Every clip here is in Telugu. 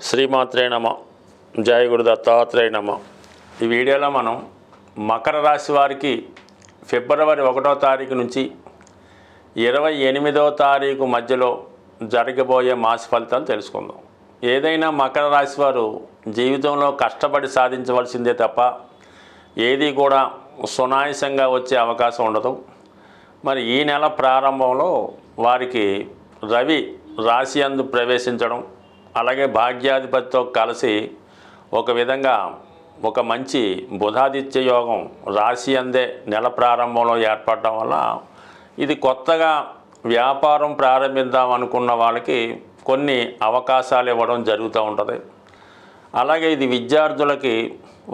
శ్రీమాత్రే నమ. జయ గురు దత్తాత్రేయ నమ. ఈ వీడియోలో మనం మకర రాశి వారికి ఫిబ్రవరి ఒకటో తారీఖు నుంచి ఇరవై ఎనిమిదో తారీఖు మధ్యలో జరగబోయే మాస ఫలితాలు తెలుసుకుందాం. ఏదైనా మకర రాశి వారు జీవితంలో కష్టపడి సాధించవలసిందే తప్ప ఏది కూడా సునాయసంగా వచ్చే అవకాశం ఉండదు. మరి ఈ నెల ప్రారంభంలో వారికి రవి రాశి అందు ప్రవేశించడం అలాగే భాగ్యాధిపతితో కలిసి ఒక విధంగా ఒక మంచి బుధాదిత్య యోగం రాశి అందే నెల ప్రారంభంలో ఏర్పడడం వల్ల ఇది కొత్తగా వ్యాపారం ప్రారంభిద్దాం అనుకున్న వాళ్ళకి కొన్ని అవకాశాలు ఇవ్వడం జరుగుతూ ఉంటుంది. అలాగే ఇది విద్యార్థులకి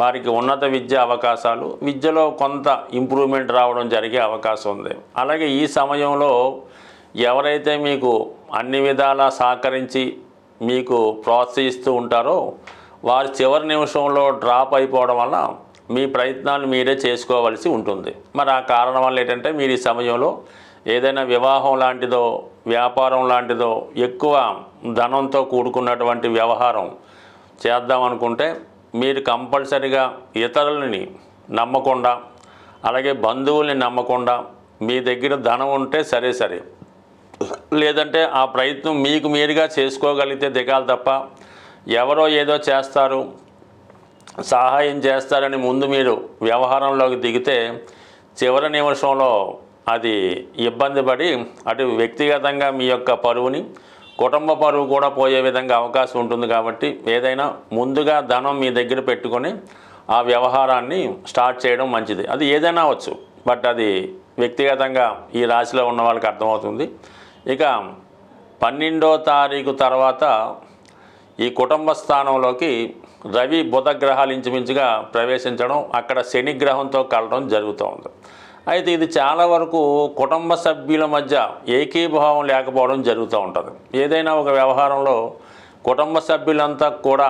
వారికి ఉన్నత విద్య అవకాశాలు విద్యలో కొంత ఇంప్రూవ్మెంట్ రావడం జరిగే అవకాశం ఉంది. అలాగే ఈ సమయంలో ఎవరైతే మీకు అన్ని విధాలా సహకరించి మీకు ప్రోత్సహిస్తూ ఉంటారో వారు చివరి నిమిషంలో డ్రాప్ అయిపోవడం వల్ల మీ ప్రయత్నాలు మీరే చేసుకోవలసి ఉంటుంది. మరి ఆ కారణం వల్ల ఏంటంటే మీరు ఈ సమయంలో ఏదైనా వివాహం లాంటిదో వ్యాపారం లాంటిదో ఎక్కువ ధనంతో కూడుకున్నటువంటి వ్యవహారం చేద్దాం అనుకుంటే మీరు కంపల్సరిగా ఇతరులని నమ్మకుండా అలాగే బంధువుల్ని నమ్మకుండా మీ దగ్గర ధనం ఉంటే సరే సరే లేదంటే ఆ ప్రయత్నం మీకు మీరుగా చేసుకోగలిగితే దిగాలి తప్ప ఎవరో ఏదో చేస్తారు సహాయం చేస్తారని ముందు మీరు వ్యవహారంలోకి దిగితే చివరి నిమిషంలో అది ఇబ్బంది పడి అటు వ్యక్తిగతంగా మీ యొక్క పరువుని కుటుంబ పరువు కూడా పోయే విధంగా అవకాశం ఉంటుంది కాబట్టి ఏదైనా ముందుగా ధనం మీ దగ్గర పెట్టుకొని ఆ వ్యవహారాన్ని స్టార్ట్ చేయడం మంచిది. అది ఏదైనా అవచ్చు బట్ అది వ్యక్తిగతంగా ఈ రాశిలో ఉన్న వాళ్ళకి అర్థమవుతుంది. ఇక పన్నెండో తారీఖు తర్వాత ఈ కుటుంబ స్థానంలోకి రవి బుధ గ్రహాలు ఇంచుమించుగా ప్రవేశించడం అక్కడ శని గ్రహంతో కలడం జరుగుతూ ఉంది అయితే ఇది చాలా వరకు కుటుంబ సభ్యుల మధ్య ఏకీభావం లేకపోవడం జరుగుతూ ఉంటుంది. ఏదైనా ఒక వ్యవహారంలో కుటుంబ సభ్యులంతా కూడా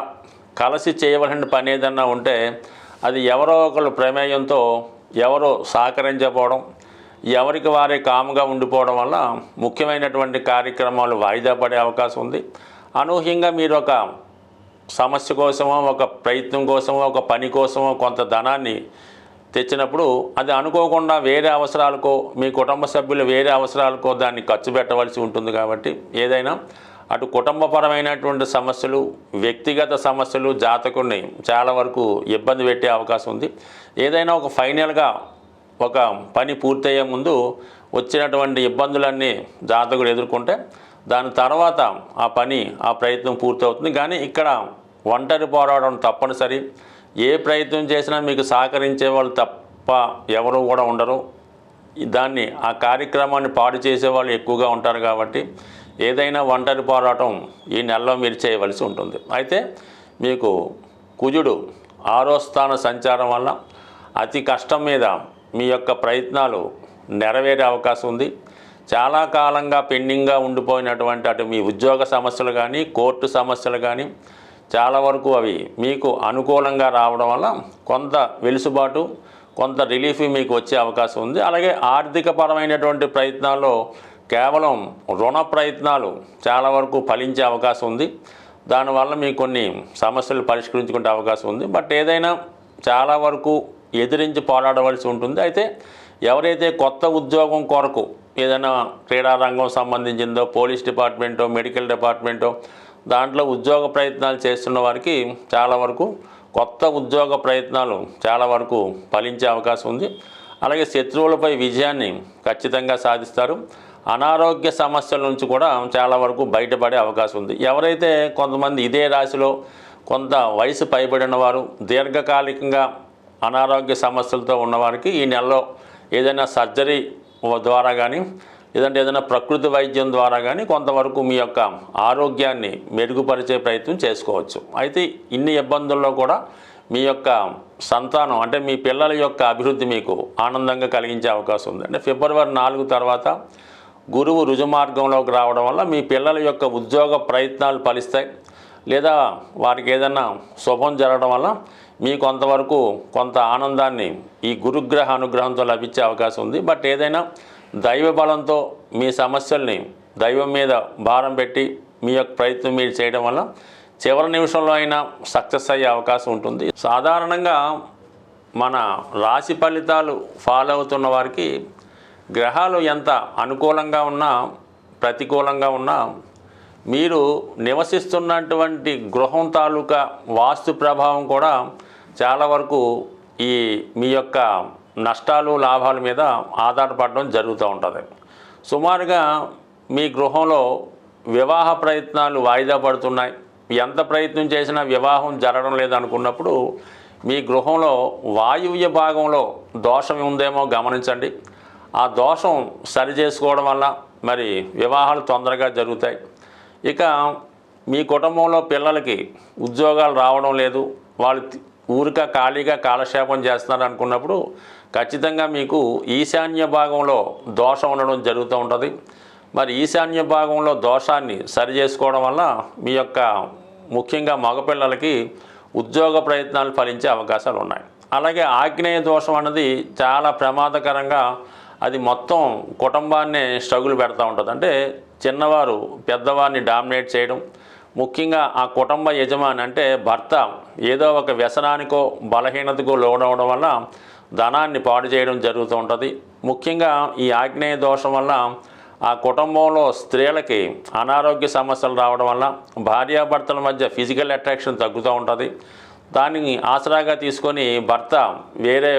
కలిసి చేయవలసిన పని ఏదన్నా ఉంటే అది ఎవరో ఒకరు ప్రమేయంతో ఎవరో సహకరించకపోవడం ఎవరికి వారే కాముగా ఉండిపోవడం వల్ల ముఖ్యమైనటువంటి కార్యక్రమాలు వాయిదా పడే అవకాశం ఉంది. అనూహ్యంగా మీరు ఒక సమస్య కోసమో ఒక ప్రయత్నం కోసమో ఒక పని కోసమో కొంత ధనాన్ని తెచ్చినప్పుడు అది అనుకోకుండా వేరే అవసరాలకో మీ కుటుంబ సభ్యులు వేరే అవసరాలకో దాన్ని ఖర్చు పెట్టవలసి ఉంటుంది కాబట్టి ఏదైనా అటు కుటుంబపరమైనటువంటి సమస్యలు వ్యక్తిగత సమస్యలు జాతకుడిని చాలా వరకు ఇబ్బంది పెట్టే అవకాశం ఉంది. ఏదైనా ఒక ఫైనల్గా ఒక పని పూర్తయ్యే ముందు వచ్చినటువంటి ఇబ్బందులన్నీ జాతకుడు ఎదుర్కొంటే దాని తర్వాత ఆ పని ఆ ప్రయత్నం పూర్తవుతుంది. కానీ ఇక్కడ ఒంటరి పోరాడడం తప్పనిసరి. ఏ ప్రయత్నం చేసినా మీకు సహకరించే వాళ్ళు తప్ప ఎవరు కూడా ఉండరు. దాన్ని ఆ కార్యక్రమాన్ని పాడు చేసేవాళ్ళు ఎక్కువగా ఉంటారు కాబట్టి ఏదైనా ఒంటరి పోరాటం ఈ నెలలో మీరు చేయవలసి ఉంటుంది. అయితే మీకు కుజుడు ఆరో స్థాన సంచారం వల్ల అతి కష్టం మీద మీ యొక్క ప్రయత్నాలు నెరవేరే అవకాశం ఉంది. చాలా కాలంగా పెండింగ్గా ఉండిపోయినటువంటి అటు మీ ఉద్యోగ సమస్యలు కానీ కోర్టు సమస్యలు కానీ చాలా వరకు అవి మీకు అనుకూలంగా రావడం వల్ల కొంత వెలుసుబాటు కొంత రిలీఫ్ మీకు వచ్చే అవకాశం ఉంది. అలాగే ఆర్థిక పరమైనటువంటి ప్రయత్నాల్లో కేవలం రుణ ప్రయత్నాలు చాలా వరకు ఫలించే అవకాశం ఉంది. దానివల్ల మీకు కొన్ని సమస్యలు పరిష్కరించుకునే అవకాశం ఉంది. బట్ ఏదైనా చాలా వరకు ఎదిరించి పోరాడవలసి ఉంటుంది. అయితే ఎవరైతే కొత్త ఉద్యోగం కొరకు ఏదైనా క్రీడా రంగం సంబంధించిందో పోలీస్ డిపార్ట్మెంటో మెడికల్ డిపార్ట్మెంటో దాంట్లో ఉద్యోగ ప్రయత్నాలు చేస్తున్న వారికి చాలా వరకు కొత్త ఉద్యోగ ప్రయత్నాలు చాలా వరకు ఫలించే అవకాశం ఉంది. అలాగే శత్రువులపై విజయాన్ని ఖచ్చితంగా సాధిస్తారు. అనారోగ్య సమస్యల నుంచి కూడా చాలా వరకు బయటపడే అవకాశం ఉంది. ఎవరైతే కొంతమంది ఇదే రాశిలో కొంత వయసు పైబడిన వారు దీర్ఘకాలికంగా అనారోగ్య సమస్యలతో ఉన్నవారికి ఈ నెలలో ఏదైనా సర్జరీ ద్వారా కానీ లేదంటే ఏదైనా ప్రకృతి వైద్యం ద్వారా కానీ కొంతవరకు మీ యొక్క ఆరోగ్యాన్ని మెరుగుపరిచే ప్రయత్నం చేసుకోవచ్చు. అయితే ఇన్ని ఇబ్బందుల్లో కూడా మీ యొక్క సంతానం అంటే మీ పిల్లల యొక్క అభివృద్ధి మీకు ఆనందంగా కలిగించే అవకాశం ఉంది. అంటే ఫిబ్రవరి నాలుగు తర్వాత గురువు రుజుమార్గంలోకి రావడం వల్ల మీ పిల్లల యొక్క ఉద్యోగ ప్రయత్నాలు ఫలిస్తాయి. లేదా వారికి ఏదైనా శుభం జరగడం వల్ల మీ కొంతవరకు కొంత ఆనందాన్ని ఈ గురుగ్రహ అనుగ్రహంతో లభించే అవకాశం ఉంది. బట్ ఏదైనా దైవ బలంతో మీ సమస్యల్ని దైవం మీద భారం పెట్టి మీ యొక్క ప్రయత్నం మీరు చేయడం వల్ల చివరి నిమిషంలో అయినా సక్సెస్ అయ్యే అవకాశం ఉంటుంది. సాధారణంగా మన రాశి ఫలితాలు ఫాలో అవుతున్న వారికి గ్రహాలు ఎంత అనుకూలంగా ఉన్నా ప్రతికూలంగా ఉన్నా మీరు నివసిస్తున్నటువంటి గృహం తాలూకా వాస్తు ప్రభావం కూడా చాలా వరకు ఈ మీ యొక్క నష్టాలు లాభాల మీద ఆధారపడడం జరుగుతూ ఉంటుంది. సుమారుగా మీ గృహంలో వివాహ ప్రయత్నాలు వాయిదా పడుతున్నాయి. ఎంత ప్రయత్నం చేసినా వివాహం జరగడం లేదనుకున్నప్పుడు మీ గృహంలో వాయువ్య భాగంలో దోషం ఉందేమో గమనించండి. ఆ దోషం సరి చేసుకోవడం వల్ల మరి వివాహాలు తొందరగా జరుగుతాయి. ఇక మీ కుటుంబంలో పిల్లలకి ఉద్యోగాలు రావడం లేదు. వాళ్ళు ఊరిక ఖాళీగా కాలక్షేపం చేస్తున్నారు అనుకున్నప్పుడు ఖచ్చితంగా మీకు ఈశాన్య భాగంలో దోషం ఉండడం జరుగుతూ ఉంటుంది. మరి ఈశాన్య భాగంలో దోషాన్ని సరి చేసుకోవడం వల్ల మీ యొక్క ముఖ్యంగా మగపిల్లలకి ఉద్యోగ ప్రయత్నాలు ఫలించే అవకాశాలు ఉన్నాయి. అలాగే ఆగ్నేయ దోషం అన్నది చాలా ప్రమాదకరంగా అది మొత్తం కుటుంబాన్నే స్ట్రగుల్ పెడతా ఉంటుంది. అంటే చిన్నవారు పెద్దవారిని డామినేట్ చేయడం ముఖ్యంగా ఆ కుటుంబ యజమాని అంటే భర్త ఏదో ఒక వ్యసనానికో బలహీనతకో లోనవడం వల్ల ధనాన్ని పాడు చేయడం జరుగుతూ ఉంటుంది. ముఖ్యంగా ఈ ఆగ్నేయ దోషం వల్ల ఆ కుటుంబంలో స్త్రీలకి అనారోగ్య సమస్యలు రావడం వల్ల భార్యాభర్తల మధ్య ఫిజికల్ అట్రాక్షన్ తగ్గుతూ ఉంటుంది. దాన్ని ఆసరాగా తీసుకొని భర్త వేరే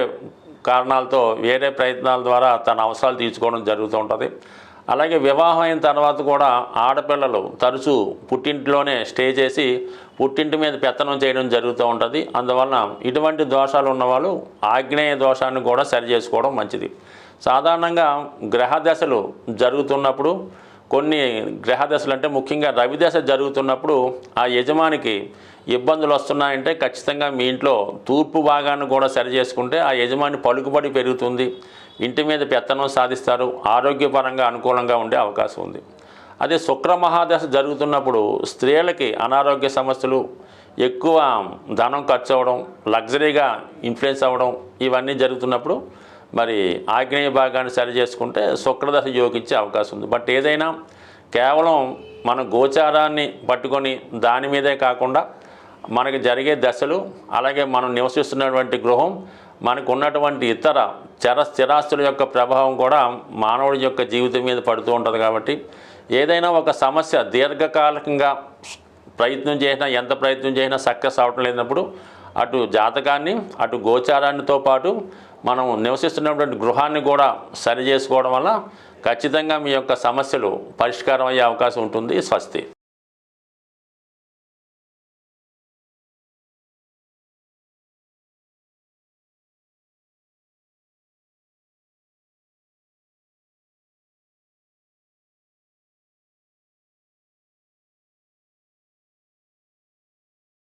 కారణాలతో వేరే ప్రయత్నాల ద్వారా తన అవసరాలు తీర్చుకోవడం జరుగుతూ ఉంటుంది. అలాగే వివాహం అయిన తర్వాత కూడా ఆడపిల్లలు తరచూ పుట్టింట్లోనే స్టే చేసి పుట్టింటి మీద పెత్తనం చేయడం జరుగుతూ ఉంటుంది. అందువలన ఇటువంటి దోషాలు ఉన్నవాళ్ళు ఆగ్నేయ దోషాన్ని కూడా సరి చేసుకోవడం మంచిది. సాధారణంగా గ్రహ దశలు జరుగుతున్నప్పుడు కొన్ని గ్రహ దశలు అంటే ముఖ్యంగా రవి దశ జరుగుతున్నప్పుడు ఆ యజమానికి ఇబ్బందులు వస్తున్నాయంటే ఖచ్చితంగా మీ ఇంట్లో తూర్పు భాగాన్ని కూడా సరి చేసుకుంటే ఆ యజమాని పలుకుబడి పెరుగుతుంది. ఇంటి మీద పెత్తనం సాధిస్తారు ఆరోగ్యపరంగా అనుకూలంగా ఉండే అవకాశం ఉంది. అదే శుక్ర మహాదశ జరుగుతున్నప్పుడు స్త్రీలకి అనారోగ్య సమస్యలు ఎక్కువ ధనం ఖర్చు అవ్వడం లగ్జరీగా ఇన్ఫ్లుయెన్స్ అవ్వడం ఇవన్నీ జరుగుతున్నప్పుడు మరి ఆగ్నేయ భాగాన్ని సరి చేసుకుంటే శుక్రదశ యోగించే అవకాశం ఉంది. బట్ ఏదైనా కేవలం మన గోచారాన్ని పట్టుకొని దాని మీదే కాకుండా మనకి జరిగే దశలు అలాగే మనం నివసిస్తున్నటువంటి గృహం మనకు ఉన్నటువంటి ఇతర చర స్థిరాస్తుల యొక్క ప్రభావం కూడా మానవుడి యొక్క జీవితం మీద పడుతూ ఉంటుంది కాబట్టి ఏదైనా ఒక సమస్య దీర్ఘకాలికంగా ప్రయత్నం చేసినా ఎంత ప్రయత్నం చేసినా సక్సెస్ అవటం లేనప్పుడు అటు జాతకాన్ని అటు గోచారాన్నితో పాటు మనం నివసిస్తున్నటువంటి గృహాన్ని కూడా సరి చేసుకోవడం వల్ల ఖచ్చితంగా మీ యొక్క సమస్యలు పరిష్కారం అయ్యే అవకాశం ఉంటుంది. స్వస్తి.